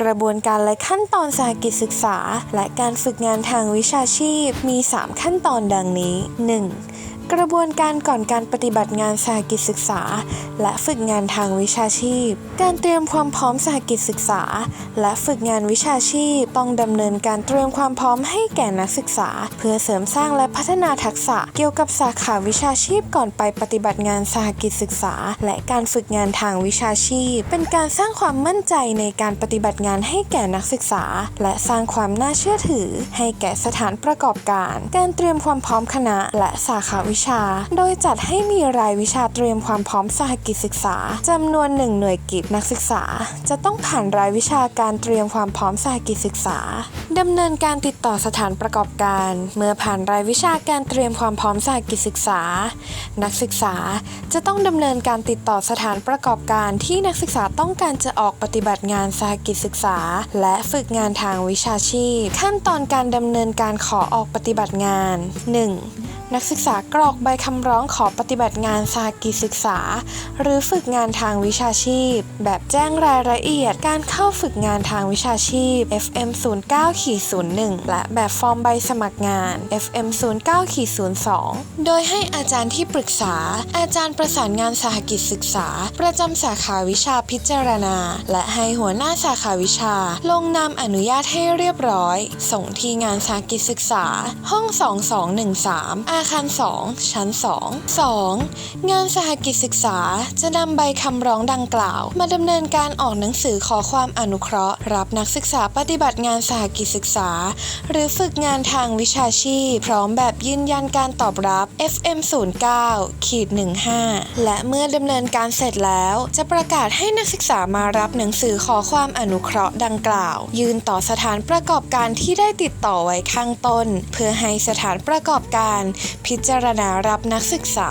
กระบวนการและขั้นตอนสากิจศึกษา และการฝึกงานทางวิชาชีพมี 3 ขั้นตอนดังนี้ 1. กระบวนการก่อนการปฏิบัติงานสหกิจศึกษา และฝึกงานทางวิชาชีพ การเตรียมความพร้อมสหกิจศึกษา และฝึกงานวิชาชีพ ต้องดำเนินการเตรียมความพร้อมให้แก่นักศึกษา เพื่อเสริมสร้างและพัฒนาทักษะเกี่ยวกับสาขาวิชาชีพก่อนไปปฏิบัติงานสหกิจศึกษา และการฝึกงานทางวิชาชีพ เป็นการสร้างความมั่นใจในการปฏิบัติงานให้แก่นักศึกษา และสร้างความน่าเชื่อถือ ให้แก่สถานประกอบการ การเตรียมความพร้อมคณะ และสาขาวิชา โดยจัดให้มีรายวิชาเตรียมความพร้อมสหกิจศึกษาจำนวนหนึ่งหน่วยกิจนักศึกษา จะต้องผ่านรายวิชาการเตรียมความพร้อมสหกิจศึกษาดำเนินการติดต่อสถานประกอบการ เมื่อผ่านรายวิชาการเตรียมความพร้อมสหกิจศึกษา นักศึกษาจะต้องดำเนินการติดต่อสถานประกอบการที่นักศึกษาต้องการจะออกปฏิบัติงานสหกิจศึกษา และฝึกงานทางวิชาชีพ ขั้นตอนการดำเนินการขอออกปฏิบัติงาน 1. นักศึกษากรอกใบคำร้องขอปฏิบัติงานสหกิศึกษา หรือฝึกงานทางวิชาชีพ แบบแจ้งรายละเอียดการเข้าฝึกงานทางวิชาชีพ FM 09-01 และแบบฟอร์มใบสมัครงาน FM 09-02 โดยให้อาจารย์ที่ปรึกษา อาจารย์ประสานงานสหกิจศึกษา ประจำสาขาวิชาพิจารณา และให้หัวหน้าสาขาวิชา ลงนามอนุญาตให้เรียบร้อย ส่งที่งานสหกิจศึกษา ห้อง 2213อาคาร 2 ชั้น 2 2. งานสหกิจศึกษาจะนำใบคำร้องดังกล่าว มาดำเนินการออกหนังสือขอความอนุเคราะห์ รับนักศึกษาปฏิบัติงานสหกิจศึกษา หรือฝึกงานทางวิชาชีพ พร้อมแบบยืนยันการตอบรับ FM 09ขีด15 และเมื่อดำเนินการเสร็จแล้ว จะประกาศให้นักศึกษามารับหนังสือขอความอนุเคราะห์ดังกล่าว ยืนต่อสถานประกอบการที่ได้ติดต่อไว้ข้างต้น เพื่อให้สถานประกอบการพิจารณารับนักศึกษา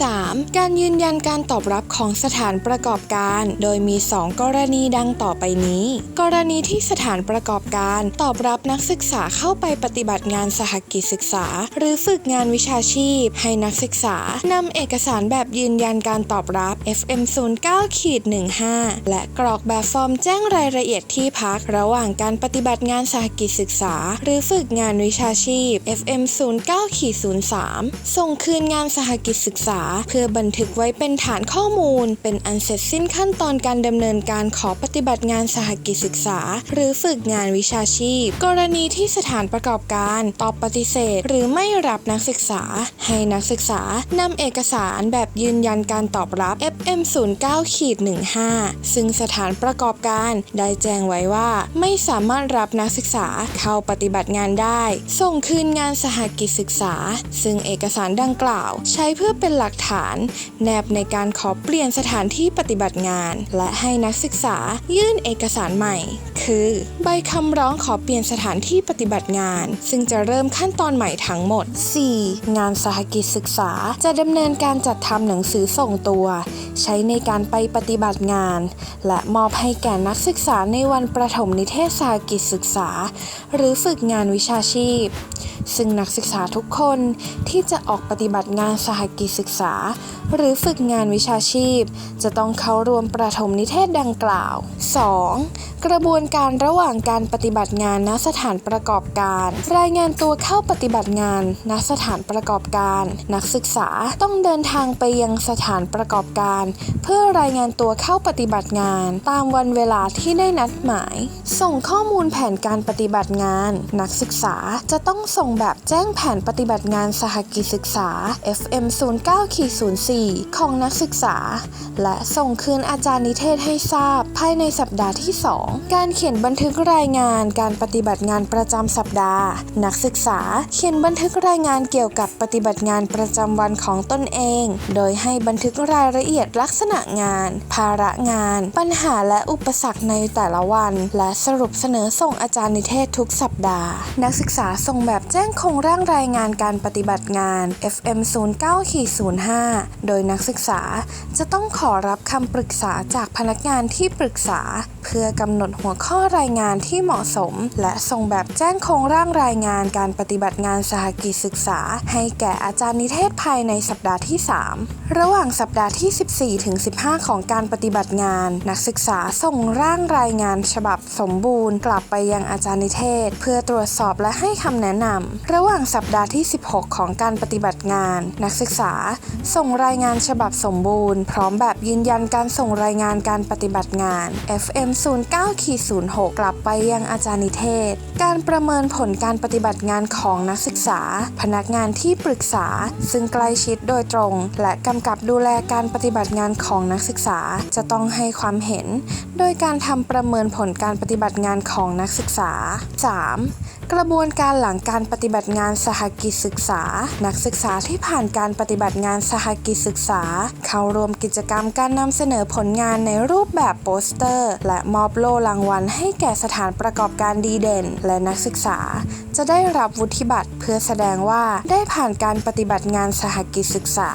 3. การยืนยันการตอบรับของสถานประกอบการ โดยมี 2 กรณีดังต่อไปนี้ กรณีที่สถานประกอบการตอบรับนักศึกษาเข้าไปปฏิบัติงานสหกิจศึกษา หรือฝึกงานวิชาชีพ ให้นักศึกษานำเอกสารแบบยืนยันการตอบรับ FM 09ขีด15และกรอกแบบฟอร์มแจ้งรายละเอียดที่พัก ระหว่างการปฏิบัติงานสหกิจศึกษา หรือฝึกงานวิชาชีพ FM 09ขีด03ส่งคืนงานสหกิจศึกษา เพื่อบันทึกไว้เป็นฐานข้อมูล เป็นอันเสร็จสิ้นขั้นตอนการดำเนินการขอปฏิบัติงานสหกิจศึกษา หรือฝึกงานวิชาชีพ กรณีที่สถานประกอบการตอบปฏิเสธ หรือไม่รับนักศึกษา ให้นักศึกษานำเอกสารแบบยืนยันการตอบรับ FM 09ขีด15 ซึ่งสถานประกอบการได้แจ้งไว้ว่า ไม่สามารถรับนักศึกษาเข้าปฏิบัติงานได้ ส่งคืนงานสหกิจศึกษาซึ่งเอกสารดังกล่าวใช้เพื่อเป็นหลักฐานแนบในการขอเปลี่ยนสถานที่ปฏิบัติงาน และให้นักศึกษายื่นเอกสารใหม่ คือ ใบคำร้องขอเปลี่ยนสถานที่ปฏิบัติงาน ซึ่งจะเริ่มขั้นตอนใหม่ทั้งหมด 4. งานสหกิจศึกษาจะดำเนินการจัดทำหนังสือส่งตัว ใช้ในการไปปฏิบัติงาน และมอบให้แก่นักศึกษาในวันประถมนิเทศสหกิจศึกษา หรือฝึกงานวิชาชีพ ซึ่งนักศึกษาทุกคนที่จะออกปฏิบัติงานสหกิจศึกษา หรือฝึกงานวิชาชีพ จะต้องเข้าร่วมประถมนิเทศดังกล่าว 2. กระบวนการระหว่างการปฏิบัติงานณสถานประกอบการ รายงานตัวเข้าปฏิบัติงานณสถานประกอบการ นักศึกษาต้องเดินทางไปยังสถานประกอบการ เพื่อรายงานตัวเข้าปฏิบัติงาน ตามวันเวลาที่ได้นัดหมาย ส่งข้อมูลแผนการปฏิบัติงาน นักศึกษาจะต้องส่งแบบแจ้งแผนปฏิบัติงานสหกิจศึกษา FM 09-04 ของนักศึกษา และส่งคืนอาจารย์นิเทศให้ทราบ ภายในสัปดาห์ที่ 2 การเขียนียนบันทึกรายงานการปฏิบัติงานประจำสัปดาห์ นักศึกษา เขียนบันทึกรายงานเกี่ยวกับปฏิบัติงานประจำวันของตนเอง โดยให้บันทึกรายละเอียดลักษณะงาน ภาระงาน ปัญหาและอุปสรรคในแต่ละวัน และสรุปเสนอส่งอาจารย์นิเทศทุกสัปดาห์ นักศึกษาส่งแบบแจ้งโครงร่างรายงานการปฏิบัติงาน FM 09-05 โดยนักศึกษาจะต้องขอรับคำปรึกษาจากพนักงานที่ปรึกษา เพื่อกำหนดหัวข้อรายงานที่เหมาะสม และส่งแบบแจ้งโครงร่างรายงานการปฏิบัติงานสหกิจศึกษา ให้แก่อาจารย์นิเทศภายในสัปดาห์ที่ 3 ระหว่างสัปดาห์ที่ 14ถึง15 ของการปฏิบัติงาน นักศึกษาส่งร่างรายงานฉบับสมบูรณ์ กลับไปยังอาจารย์นิเทศ เพื่อตรวจสอบและให้คำแนะนำระหว่างสัปดาห์ที่ 16 ของการปฏิบัติงาน นักศึกษา ส่งรายงานฉบับสมบูรณ์ พร้อมแบบยืนยันการส่งรายงานการปฏิบัติงาน FM 6 กลับไปยังอาจารย์นิเทศ การประเมินผลการปฏิบัติงานของนักศึกษา พนักงานที่ปรึกษา ซึ่งใกล้ชิดโดยตรง และกำกับดูแลการปฏิบัติงานของนักศึกษาจะต้องให้ความเห็น โดยการทำประเมินผลการปฏิบัติงานของนักศึกษา 3. กระบวนการหลังการปฏิบัติงานสหกิจศึกษา นักศึกษาที่ผ่านการปฏิบัติงานสหกิจศึกษา เข้าร่วมกิจกรรมการนำเสนอผลงานในรูปแบบโปสเตอร์ และมอบโล่รางวัลให้แก่สถานประกอบการดีเด่น และนักศึกษา จะได้รับวุฒิบัตรเพื่อแสดงว่าได้ผ่านการปฏิบัติงานสหกิจศึกษา